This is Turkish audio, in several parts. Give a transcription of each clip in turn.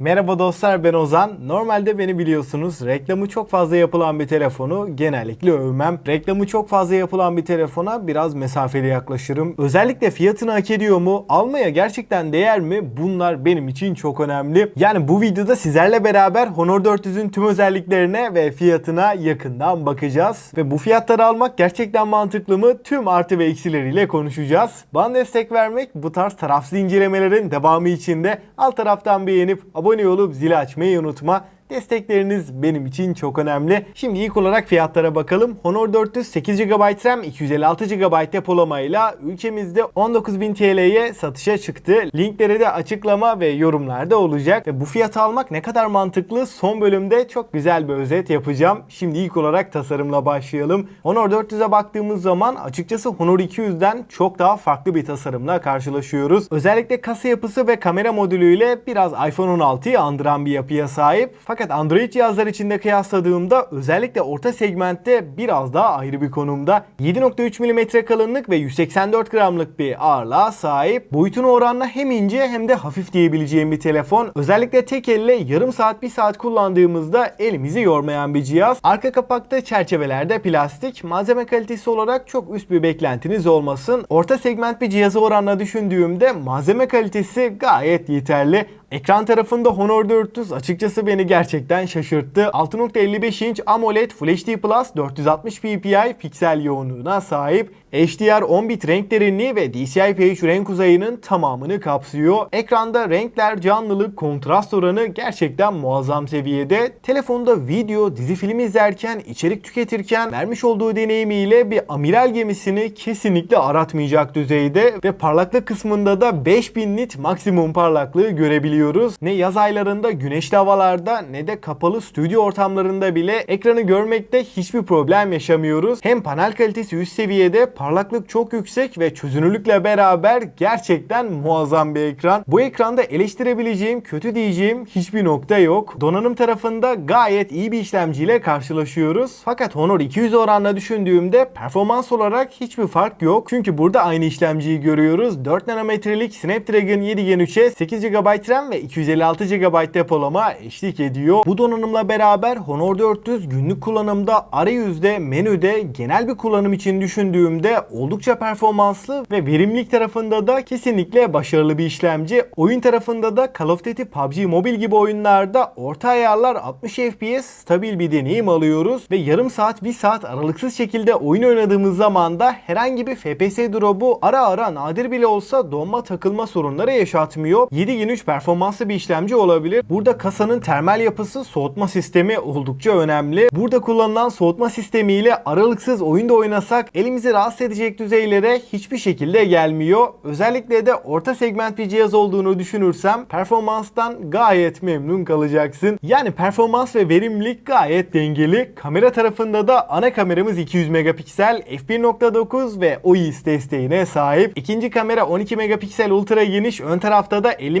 Merhaba dostlar ben Ozan. Normalde beni biliyorsunuz reklamı çok fazla yapılan bir telefonu genellikle övmem. Reklamı çok fazla yapılan bir telefona biraz mesafeli yaklaşırım. Özellikle fiyatını hak ediyor mu? Almaya gerçekten değer mi? Bunlar benim için çok önemli. Yani bu videoda sizlerle beraber Honor 400'ün tüm özelliklerine ve fiyatına yakından bakacağız. Ve bu fiyatları almak gerçekten mantıklı mı? Tüm artı ve eksileriyle konuşacağız. Bana destek vermek bu tarz tarafsız incelemelerin devamı için de alt taraftan beğenip abone olup zili açmayı unutma. Destekleriniz benim için çok önemli. Şimdi ilk olarak fiyatlara bakalım. Honor 400 8 GB RAM 256 GB depolamayla ülkemizde 19.000 TL'ye satışa çıktı. Linkleri de açıklama ve yorumlarda olacak. Ve bu fiyatı almak ne kadar mantıklı son bölümde çok güzel bir özet yapacağım. Şimdi ilk olarak tasarımla başlayalım. Honor 400'e baktığımız zaman açıkçası Honor 200'den çok daha farklı bir tasarımla karşılaşıyoruz. Özellikle kasa yapısı ve kamera modülüyle biraz iPhone 16'yı andıran bir yapıya sahip. Fakat Android cihazlar içinde kıyasladığımda özellikle orta segmentte biraz daha ayrı bir konumda. 7.3 mm kalınlık ve 184 gramlık bir ağırlığa sahip. Boyutuna oranla hem ince hem de hafif diyebileceğim bir telefon. Özellikle tek elle yarım saat bir saat kullandığımızda elimizi yormayan bir cihaz. Arka kapakta çerçevelerde plastik. Malzeme kalitesi olarak çok üst bir beklentiniz olmasın. Orta segment bir cihazı oranla düşündüğümde malzeme kalitesi gayet yeterli. Ekran tarafında Honor 400 açıkçası beni gerçekten şaşırttı. 6.55 inç AMOLED Full HD Plus 460 ppi piksel yoğunluğuna sahip. HDR 10 bit renk derinliği ve DCI-P3 renk uzayının tamamını kapsıyor. Ekranda renkler, canlılık, kontrast oranı gerçekten muazzam seviyede. Telefonda video, dizi film izlerken, içerik tüketirken vermiş olduğu deneyimiyle bir amiral gemisini kesinlikle aratmayacak düzeyde ve parlaklık kısmında da 5000 nit maksimum parlaklığı görebiliyoruz. Ne yaz aylarında güneşli havalarda ne de kapalı stüdyo ortamlarında bile ekranı görmekte hiçbir problem yaşamıyoruz. Hem panel kalitesi üst seviyede, parlaklık çok yüksek ve çözünürlükle beraber gerçekten muazzam bir ekran. Bu ekranda eleştirebileceğim, kötü diyeceğim hiçbir nokta yok. Donanım tarafında gayet iyi bir işlemciyle karşılaşıyoruz. Fakat Honor 200 oranla düşündüğümde performans olarak hiçbir fark yok. Çünkü burada aynı işlemciyi görüyoruz. 4 nanometrelik Snapdragon 7 Gen 3'e 8 GB RAM ve 256 GB depolama eşlik ediyor. Bu donanımla beraber Honor 400 günlük kullanımda arayüzde, menüde, genel bir kullanım için düşündüğümde oldukça performanslı ve verimlilik tarafında da kesinlikle başarılı bir işlemci. Oyun tarafında da Call of Duty, PUBG Mobile gibi oyunlarda orta ayarlar 60 FPS stabil bir deneyim alıyoruz ve yarım saat, bir saat aralıksız şekilde oyun oynadığımız zaman da herhangi bir FPS drop'u ara ara nadir bile olsa donma takılma sorunları yaşatmıyor. 7 Gen 3 performanslı bir işlemci olabilir. Burada kasanın termal yapısı soğutma sistemi oldukça önemli. Burada kullanılan soğutma sistemiyle aralıksız oyunda oynasak elimizi rahatsız edecek düzeylere hiçbir şekilde gelmiyor. Özellikle de orta segment bir cihaz olduğunu düşünürsem performanstan gayet memnun kalacaksın. Yani performans ve verimlilik gayet dengeli. Kamera tarafında da ana kameramız 200 megapiksel, f1.9 ve OIS desteğine sahip. İkinci kamera 12 megapiksel ultra geniş, ön tarafta da 50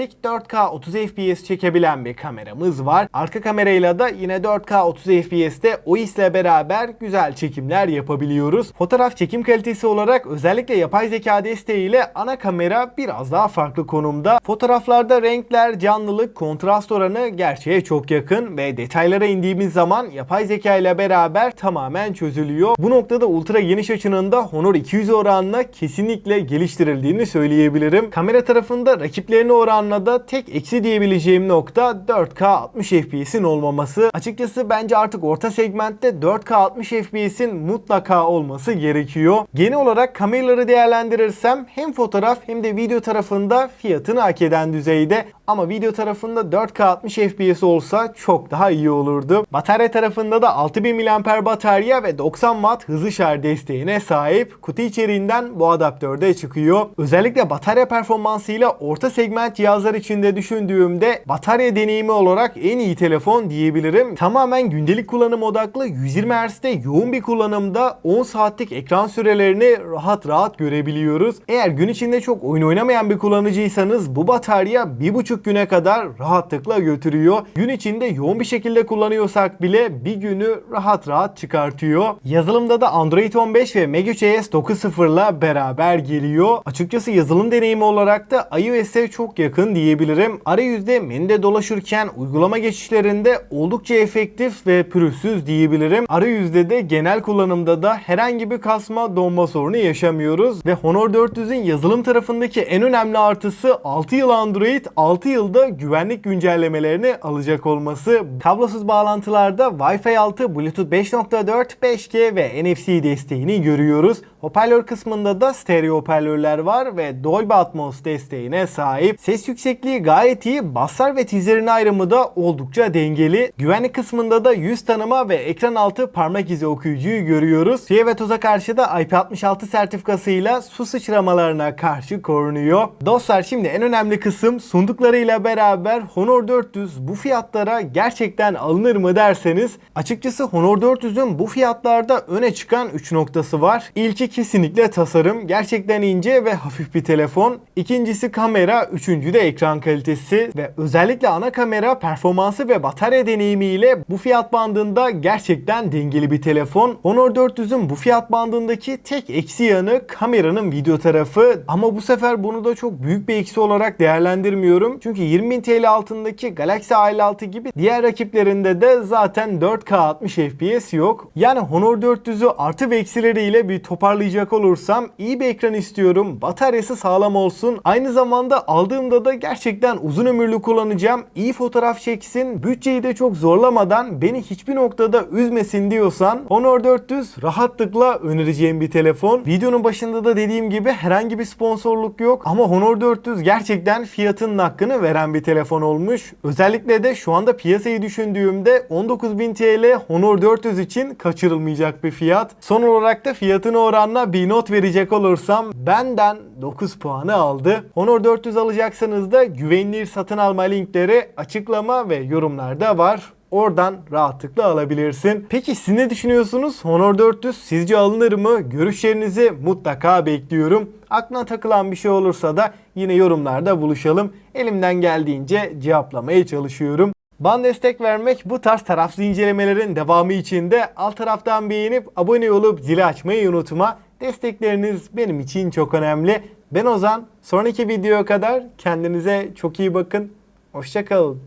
megapiksellik 4K 30 FPS çekebilen bir kameramız var. Arka kamerayla da yine 4K 30 FPS'te OIS ile beraber güzel çekimler yapabiliyoruz. Fotoğraf çekim kalitesi olarak özellikle yapay zeka desteğiyle ana kamera biraz daha farklı konumda. Fotoğraflarda renkler, canlılık, kontrast oranı gerçeğe çok yakın ve detaylara indiğimiz zaman yapay zeka ile beraber tamamen çözülüyor. Bu noktada ultra geniş açının da Honor 200 oranla kesinlikle geliştirildiğini söyleyebilirim. Kamera tarafında rakiplerine oranla da tek eksi diyebileceğim nokta 4K 60 FPS'in olmaması. Açıkçası bence artık orta segmentte 4K 60 FPS'in mutlaka olması gerekiyor. Genel olarak kameraları değerlendirirsem hem fotoğraf hem de video tarafında fiyatını hak eden düzeyde ama video tarafında 4K 60 FPS olsa çok daha iyi olurdu. Batarya tarafında da 6000 mAh batarya ve 90 Watt hızlı şarj desteğine sahip. Kutu içeriğinden bu adaptör de çıkıyor. Özellikle batarya performansıyla orta segment cihazlar içinde düşündüğümde batarya deneyimi olarak en iyi telefon diyebilirim. Tamamen gündelik kullanım odaklı 120 Hz'de yoğun bir kullanımda 10 saatlik ekran sürelerini rahat rahat görebiliyoruz. Eğer gün içinde çok oyun oynamayan bir kullanıcıysanız bu batarya 1,5 güne kadar rahatlıkla götürüyor. Gün içinde yoğun bir şekilde kullanıyorsak bile bir günü rahat rahat çıkartıyor. Yazılımda da Android 15 ve MagicOS 9.0 ile beraber geliyor. Açıkçası yazılım deneyimi olarak da iOS'e çok yakın yakın diyebilirim. Arayüzde menüde dolaşırken uygulama geçişlerinde oldukça efektif ve pürüzsüz diyebilirim. Arayüzde de genel kullanımda da herhangi bir kasma donma sorunu yaşamıyoruz ve Honor 400'ün yazılım tarafındaki en önemli artısı 6 yıl Android 6 yılda güvenlik güncellemelerini alacak olması. Kablosuz bağlantılarda Wi-Fi 6, Bluetooth 5.4, 5G ve NFC desteğini görüyoruz. Hoparlör kısmında da stereo hoparlörler var ve Dolby Atmos desteğine sahip. Ses yüksekliği gayet iyi. Basslar ve tizlerin ayrımı da oldukça dengeli. Güvenlik kısmında da yüz tanıma ve ekran altı parmak izi okuyucuyu görüyoruz. Suya ve toza karşı da IP66 sertifikasıyla su sıçramalarına karşı korunuyor. Dostlar şimdi en önemli kısım sunduklarıyla beraber Honor 400 bu fiyatlara gerçekten alınır mı derseniz açıkçası Honor 400'ün bu fiyatlarda öne çıkan 3 noktası var. İlki kesinlikle tasarım. Gerçekten ince ve hafif bir telefon. İkincisi kamera, üçüncü de ekran kalitesi ve özellikle ana kamera performansı ve batarya deneyimiyle bu fiyat bandında gerçekten dengeli bir telefon. Honor 400'ün bu fiyat bandındaki tek eksi yanı kameranın video tarafı ama bu sefer bunu da çok büyük bir eksi olarak değerlendirmiyorum. Çünkü 20.000 TL altındaki Galaxy A56 gibi diğer rakiplerinde de zaten 4K 60 FPS yok. Yani Honor 400'ü artı ve eksileriyle bir toparlayacak olursam iyi bir ekran istiyorum. Bataryası sağlam olsun. Aynı zamanda aldığımda da gerçekten uzun ömürlü kullanacağım. İyi fotoğraf çeksin. Bütçeyi de çok zorlamadan beni hiçbir noktada üzmesin diyorsan Honor 400 rahatlıkla önereceğim bir telefon. Videonun başında da dediğim gibi herhangi bir sponsorluk yok ama Honor 400 gerçekten fiyatının hakkını veren bir telefon olmuş. Özellikle de şu anda piyasayı düşündüğümde 19.000 TL Honor 400 için kaçırılmayacak bir fiyat. Son olarak da fiyatına oranla bir not verecek olursam benden 9 puanı aldı. Honor 400 alacaksanız da güvenilir satın alma linkleri açıklama ve yorumlarda var. Oradan rahatlıkla alabilirsin. Peki siz ne düşünüyorsunuz? Honor 400 sizce alınır mı? Görüşlerinizi mutlaka bekliyorum. Aklına takılan bir şey olursa da yine yorumlarda buluşalım. Elimden geldiğince cevaplamaya çalışıyorum. Bana destek vermek bu tarz tarafsız incelemelerin devamı için de alt taraftan beğenip abone olup zili açmayı unutma. Destekleriniz benim için çok önemli. Ben Ozan. Sonraki videoya kadar kendinize çok iyi bakın. Hoşçakalın.